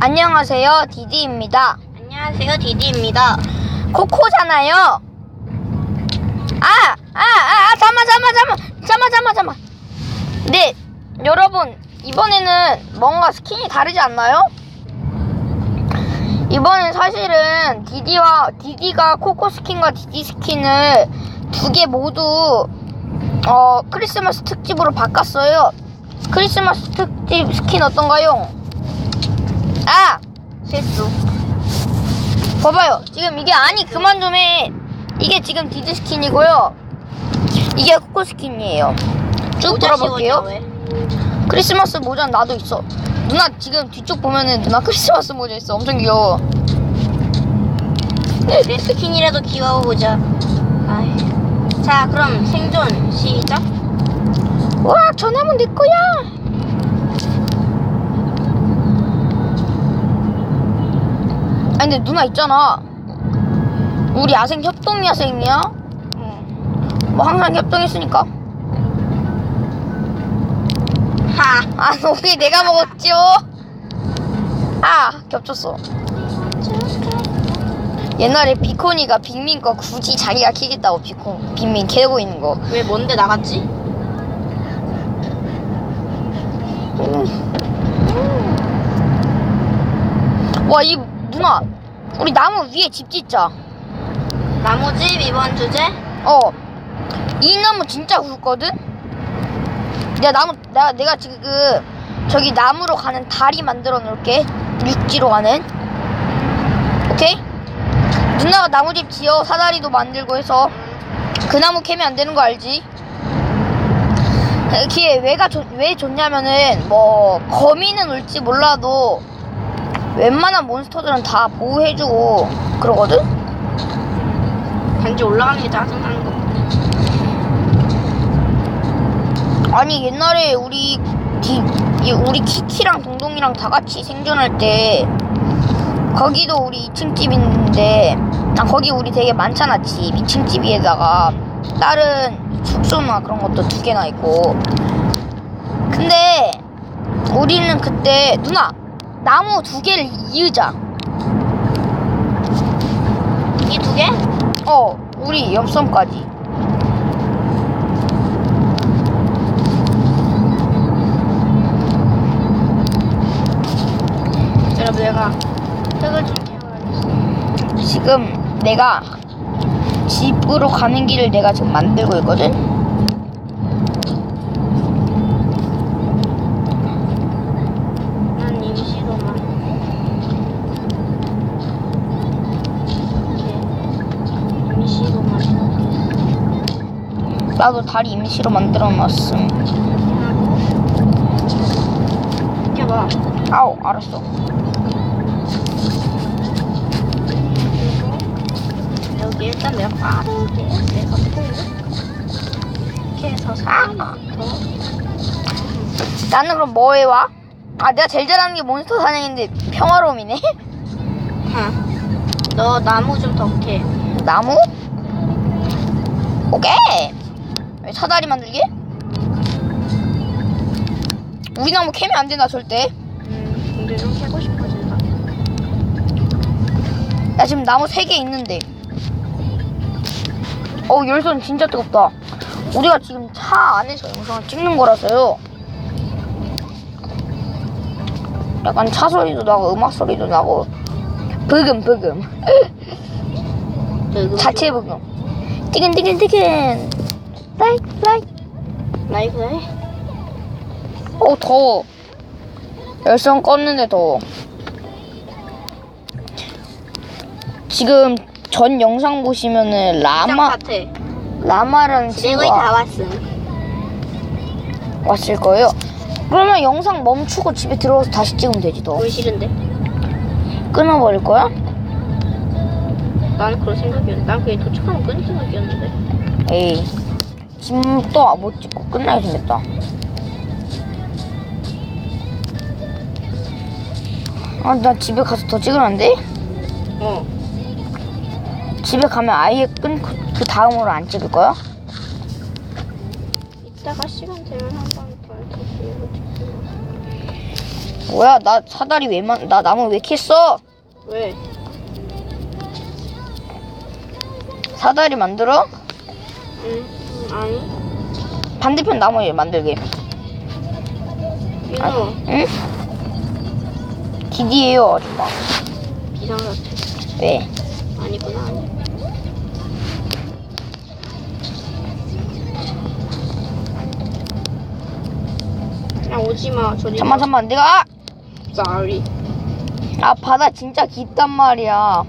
안녕하세요, 디디입니다. 안녕하세요, 디디입니다. 코코잖아요. 아, 아, 아, 아, 잠만, 잠만, 잠만, 잠만, 잠만, 잠만. 네, 여러분 이번에는 뭔가 스킨이 다르지 않나요? 이번엔 사실은 디디와 디디가 코코 스킨과 디디 스킨을 두 개 모두 어 크리스마스 특집으로 바꿨어요. 크리스마스 특집 스킨 어떤가요? 아, 실수. 봐봐요. 지금 이게 아니 그만 좀 해. 이게 지금 디즈 스킨이고요. 이게 코코 스킨이에요. 쭉 돌아볼게요. 크리스마스 모자 나도 있어. 누나 지금 뒤쪽 보면은 누나 크리스마스 모자 있어. 엄청 귀여워. 내 스킨이라도 귀여워 보자. 아이. 자, 그럼 생존 시작. 와 전화문 내 거야. 아니 근데 누나 있잖아. 우리 야생 협동 야생이야. 응. 뭐 항상 협동했으니까. 하. 아, 우리 내가 먹었죠? 아, 겹쳤어. 옛날에 비코니가 빅민 거 굳이 자기가 키겠다고 비콘, 빅민 캐고 있는 거. 왜 뭔데 나갔지? 와, 이 누나, 우리 나무 위에 집 짓자. 나무집 이번 주제? 어, 이 나무 진짜 굵거든? 내가 나무, 내가, 내가 지금 그, 저기 나무로 가는 다리 만들어 놓을게. 육지로 가는. 오케이? 누나가 나무집 지어 사다리도 만들고 해서 그 나무 캐면 안 되는 거 알지? 이게 왜가 좋, 왜 좋냐면은 뭐 거미는 올지 몰라도 웬만한 몬스터들은 다 보호해주고 그러거든? 단지 올라가는 게 짜증나는 거. 아니 옛날에 우리 디, 이- 우리 키키랑 동동이랑 다 같이 생존할 때 거기도 우리 2층 집 있는데 아 거기 우리 되게 많잖아 집 2층 집 위에다가 다른 숙소나 그런 것도 두 개나 있고 근데 우리는 그때 누나 나무 두 개를 이으자 이 두 개? 어 우리 옆섬까지 여러분, 내가 흙을 좀. 지금 내가 집으로 가는 길을 내가 지금 만들고 있거든. 난 임시로만. 이렇게 임시로만 이렇게 나도 다리 임시로 만들어 놨음. 봐 아우 알았어. 여기 일단 내가 빠르게 내가 이렇게 해서 사람부터 나는 그럼 뭐 해 와? 아 내가 제일 잘하는 게 몬스터 사냥인데 평화로움이네. 너 나무 좀 더 캐. 나무? 오케이. 왜 사다리 만들게? 우리 나무 캐면 안 된다 절대. 음, 근데 좀 캐고 싶어진다. 나 지금 나무 세개 있는데. 어 열선 진짜 뜨겁다. 우리가 지금 차 안에서 영상을 찍는 거라서요. 약간 차 소리도 나고 음악 소리도 나고 브금 브금 너 자체 브금 티근티근티근 라이 라이 라이브 해? 어 더워 열선 껐는데 더워 지금 전 영상 보시면은 라마. 라마라는 내 거의 친구가 다 왔음. 왔을 거예요. 그러면 영상 멈추고 집에 들어가서 다시 찍으면 되지 너. 뭘 싫은데? 끊어버릴 거야? 나는 그런 생각이었는데. 난 그냥 도착하면 끊을 생각이었는데. 에이. 지금 또못 찍고 끝나게 생겼다. 아, 나 집에 가서 더 돼? 어. 집에 가면 아예 끊고 그 다음으로 안 찍을 거야? 이따가 시간 되면 한번 더 이렇게 찍고. 뭐야 나 사다리 왜 만 나 나무 왜 캤어? 왜? 사다리 만들어? 응? 아니. 반대편 나무 에 만들게. 윤호, 아, 응? 디디에요 아줌마. 비상사태. 왜? 아니구나. 아니. 그냥 오지 마. 저리. 잠만 잠만 내가 아! Sorry. 아 바다 진짜 깊단 말이야.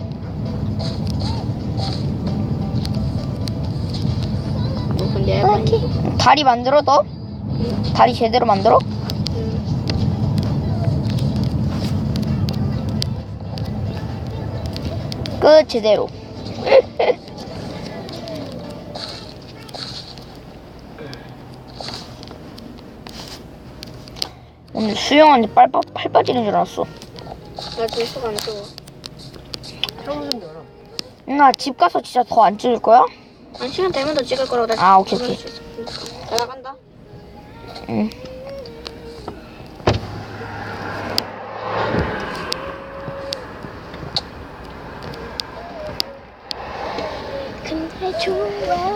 근데 앨범이. 다리 만들어 너? 다리 제대로 만들어? 응. 끝 제대로. 오늘 수영하는데 빨, 빠- 팔 빠지는 줄 알았어. 나 질수가 안 좋아. 나집 가서 진짜 더안 찍을 거야? 아니 시간 되면 더 찍을 거라고 나. 아, 오케이, 오케이. 나 나간다. 응. 근데 좋아.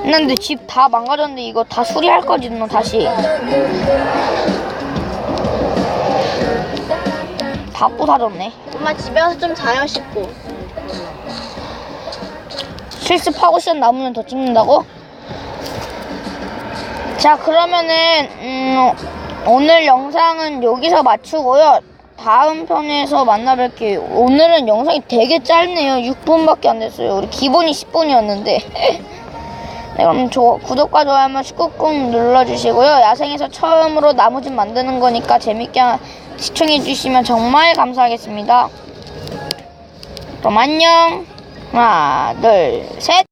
나 근데 집 다 망가졌는데 이거 다 수리할 거지 너 다시. 다 부사졌네. 엄마 집에 와서 좀 자요 씻고. 실습하고 시간 남으면 더 찍는다고? 자 그러면은 음, 오늘 영상은 여기서 마치고요. 다음 편에서 만나뵐게요. 오늘은 영상이 되게 짧네요. 6분밖에 안 됐어요. 우리 기본이 10분이었는데. 네, 그럼 조- 구독과 좋아요 한번 꾹꾹 눌러주시고요. 야생에서 처음으로 나무집 만드는 거니까 재밌게 시청해주시면 정말 감사하겠습니다. 그럼 안녕. 하나, 둘, 셋.